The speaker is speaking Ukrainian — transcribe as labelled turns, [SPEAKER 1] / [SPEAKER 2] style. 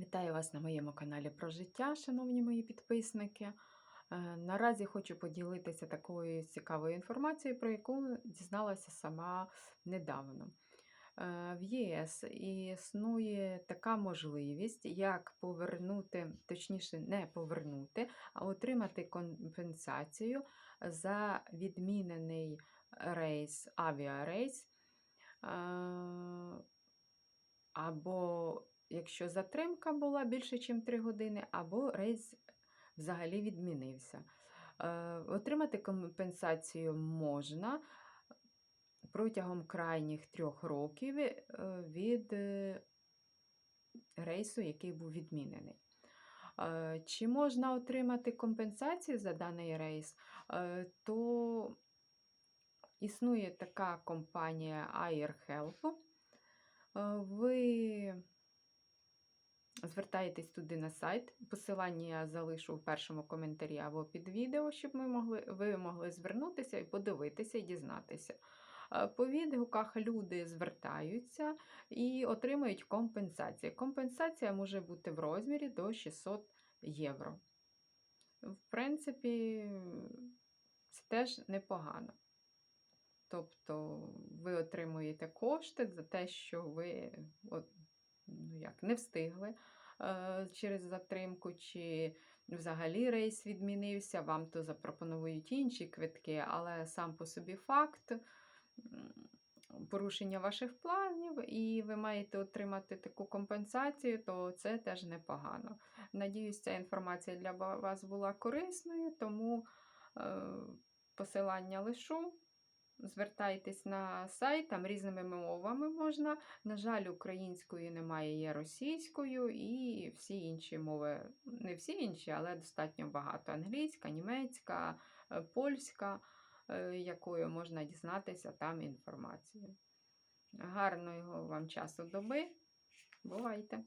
[SPEAKER 1] Вітаю вас на моєму каналі про життя, шановні мої підписники. Е, Наразі хочу поділитися такою цікавою інформацією, про яку дізналася сама недавно. Е, В ЄС існує така можливість, як повернути, точніше, не повернути, а отримати компенсацію за відмінений рейс, авіарейс. е, Або якщо затримка була більше, ніж 3 години, або рейс взагалі відмінився. Е, Отримати компенсацію можна протягом крайніх трьох років е, від е, рейсу, який був відмінений. Чи можна отримати компенсацію за даний рейс, то існує така компанія AirHelp. Ви звертаєтесь туди на сайт. Посилання я залишу в першому коментарі або під відео, щоб ми могли, ви могли звернутися і подивитися і дізнатися. Е, По відгуках люди звертаються і отримують компенсацію. Компенсація може бути в розмірі до 600 євро. В принципі, це теж непогано. Тобто ви отримуєте кошти за те, що ви от, ну як, не встигли через затримку, чи взагалі рейс відмінився, вам то запропонують інші квитки, але сам по собі факт порушення ваших планів, і ви маєте отримати таку компенсацію, то це теж непогано. Надіюсь, ця інформація для вас була корисною, тому е, посилання лишу. Звертайтесь на сайт, там різними мовами можна. На жаль, українською немає, є російською і всі інші мови, не всі інші, але достатньо багато. Англійська, німецька, е, польська, е, якою можна дізнатися там інформацію. Гарного вам часу доби. Бувайте!